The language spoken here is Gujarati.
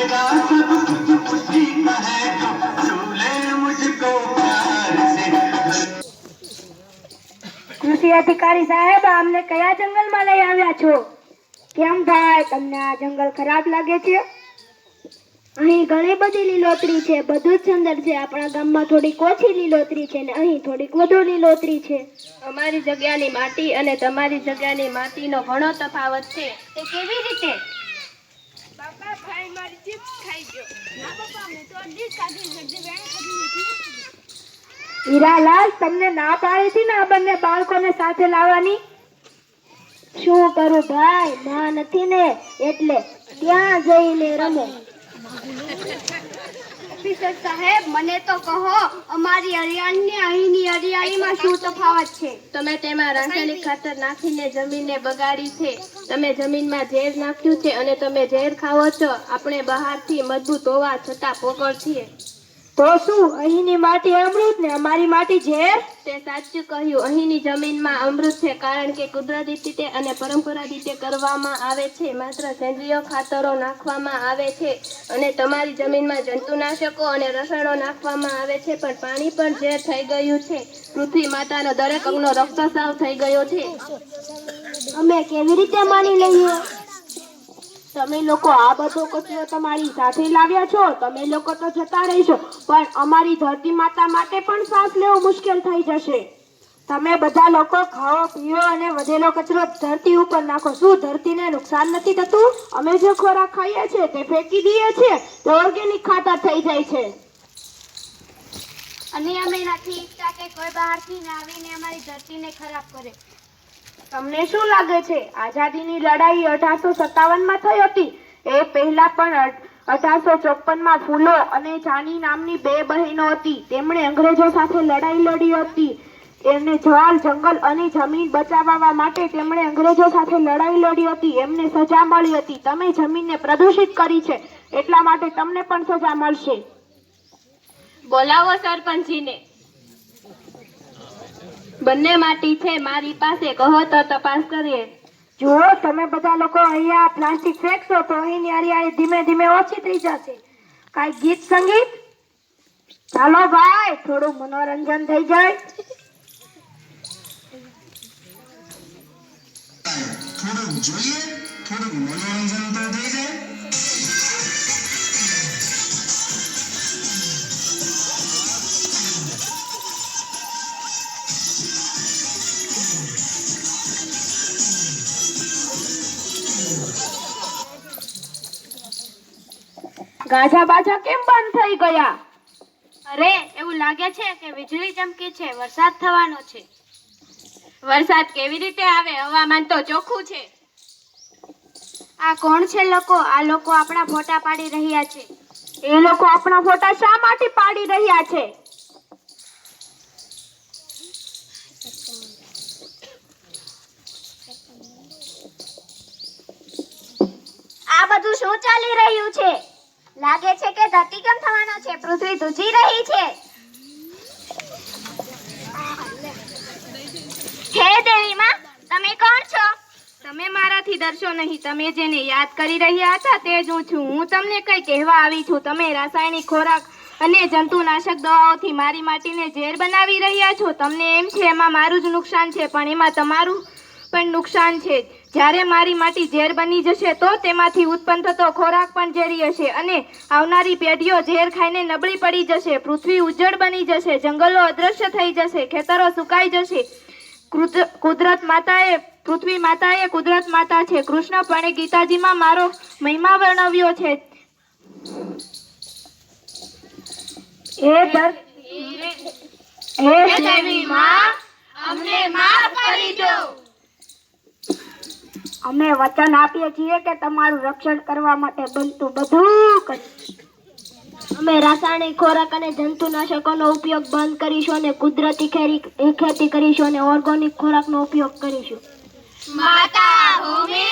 मेरा सब कुछ उसी का है जो झूले मुझको प्यार से કૃષિ અધિકારી સાહેબ અમને કયા જંગલમાં લઈ આવ્યા છો કેમ ભાઈ તમને આ જંગલ ખરાબ લાગે છે અહીં ઘણી બધી લીલોતરી છે બધું જ સુંદર છે આપણા ગામમાં થોડીક ઓછી લીલોતરી છે ને અહીં થોડીક વધુ લીલોતરી છે અમારી જગ્યાની માટી અને તમારી જગ્યાની માટીનો ઘણો તફાવત છે તે કેવી રીતે મારી ચિપ્સ ખાઈ ગયો. ના પપ્પા મેં તો અડધી જ કાઢી જલ્દી વેણ ખાધી નથી. હીરાલાલ તમને ના પાડી હતી ને આ બંને બાળકોને સાથે લાવવાની? શું કરું ભાઈ? ના નથી ને એટલે ત્યાં જઈને રમો. ઓફિસર સાહેબ મને તો કહો અમારી હરિયાણની અહીંની અહીંની હરિયાળીમાં શું તફાવત છે? તમે તેમાં રાસાયણિક ખાતર નાખીને જમીનને બગાડી છે. તમે જમીનમાં ઝેર નાખ્યું છે અને તમે ઝેર ખાવો છો. આપણે બહારથી મજબૂત હોવા છતાં પોકળ છીએ. તો શું અહીંની માટી અમૃત ને અમારી માટી ઝેર? તે સાચું કહ્યું. અહીંની જમીનમાં અમૃત છે કારણ કે કુદરતી રીતે અને પરંપરા રીતે કરવામાં આવે છે. માત્ર સેન્દ્રિય ખાતરો નાખવામાં આવે છે અને તમારી જમીનમાં જંતુનાશકો અને રસાયણો નાખવામાં આવે છે પણ પાણી પણ ઝેર થઈ ગયું છે. પૃથ્વી માતાનો દરેક અંગનો રક્તસ્રાવ થઈ ગયો છે. અમે કેવી રીતે માની લઈએ? તમે લોકો આ બધો કચરો તમારી સાથે લાવ્યા છો, તમે લોકો તો જતા રહેશો, પણ અમારી ધરતી માતા માટે પણ શ્વાસ લેવો મુશ્કેલ થઈ જશે. તમે બધા લોકો ખાઓ, પીઓ અને વધેલો કચરો ધરતી ઉપર નાખો. શું ધરતીને નુકસાન નથી થતું? અમે જે ખોરાક ખાઈએ છીએ તે ફેંકી દઈએ છીએ, તો ઓર્ગેનિક ખાતર થઈ જાય છે. અને અમે નથી ઈચ્છતા કે કોઈ બહારથી ના આવીને અમારી ધરતીને ખરાબ કરે. તમને શું લાગે છે? આઝાદીની લડાઈ અઢારસો સત્તાવનમાં થઈ હતી. એ પહેલા પણ અઢારસો ચોપનમાં ફૂલો અને જાની નામની બે બહેનો હતી. તેમણે અંગ્રેજો સાથે લડાઈ લડી હતી. એમને જવાલ, જંગલ અને જમીન બચાવવા માટે તેમણે અંગ્રેજો સાથે લડાઈ લડી હતી. એમને સજા મળી હતી. તમે જમીનને પ્રદૂષિત કરી છે. એટલા માટે તમને પણ સજા મળશે. બોલાવો સરપંચજીને. બંને માટી છે મારી પાસે. કહો તો તપાસ કરીએ. જુઓ તમે બધા લોકો અહીંયા પ્લાસ્ટિક ફેંકશો તો અહીંની હરિયાળી ધીમે ધીમે ઓછી થઈ જશે. કાંઈ ગીત સંગીત? ચાલો ભાઈ થોડું મનોરંજન થઈ જાય. થોડું જોઈએ થોડું મનોરંજન તો થઈ જાય. ગાજા બાજા કેમ બંધ થઈ ગયા? અરે એવું લાગે છે કે વીજળી ચમકી છે વરસાદ થવાનો છે. વરસાદ કેવી રીતે આવે હવામાન તો ચોખ્ખું છે. આ કોણ છે લોકો? આ લોકો આપણા ફોટા પાડી રહ્યા છે. એ લોકો આપણા ફોટા શા માટે પાડી રહ્યા છે? આ બધું શું ચાલી રહ્યું છે? લાગે છે કે ધરતીકંપ થવાનો છે, પૃથ્વી ધ્રુજી રહી છે. હે દેવી માં તમે કોણ છો? તમે મારાથી ડરશો નહીં, તમે જેને યાદ કરી રહ્યા હતા તે જ હું છું. હું તમને કઈ કહેવા આવી છું. તમે રાસાયણિક ખોરાક અને જંતુનાશક દવાઓથી મારી માટીને ઝેર બનાવી રહ્યા છો. તમને એમ છે, એમાં મારું જ નુકસાન છે, પણ એમાં તમારું પણ નુકસાન છે જ્યારે મારી માટી ઝેર બની જશે તો તેમાંથી ઉત્પન્ન થતો ખોરાક પણ ઝેરી હશે અને આવનારી પેઢીઓ ઝેર ખાઈને નબળી પડી જશે. પૃથ્વી ઉજ્જડ બની જશે, જંગલો અદ્રશ્ય થઈ જશે, ખેતરો સુકાઈ જશે. કુદરત માતાએ, પૃથ્વી માતાએ કુદરત માતા છે. કૃષ્ણ પણ ગીતાજીમાં મારો મહિમા વર્ણવ્યો છે. એ હે દેવી માં, અમને માફ કરી દો. અમે વચન આપીએ છીએ કે તમારું રક્ષણ કરવા માટે બનતું બધું કરીશું. અમે રાસાયણિક ખોરાક અને જંતુનાશકોનો ઉપયોગ બંધ કરીશું અને કુદરતી ખેરી ખેતી કરીશું અને ઓર્ગોનિક ખોરાકનો ઉપયોગ કરીશું. માતા ભૂમિ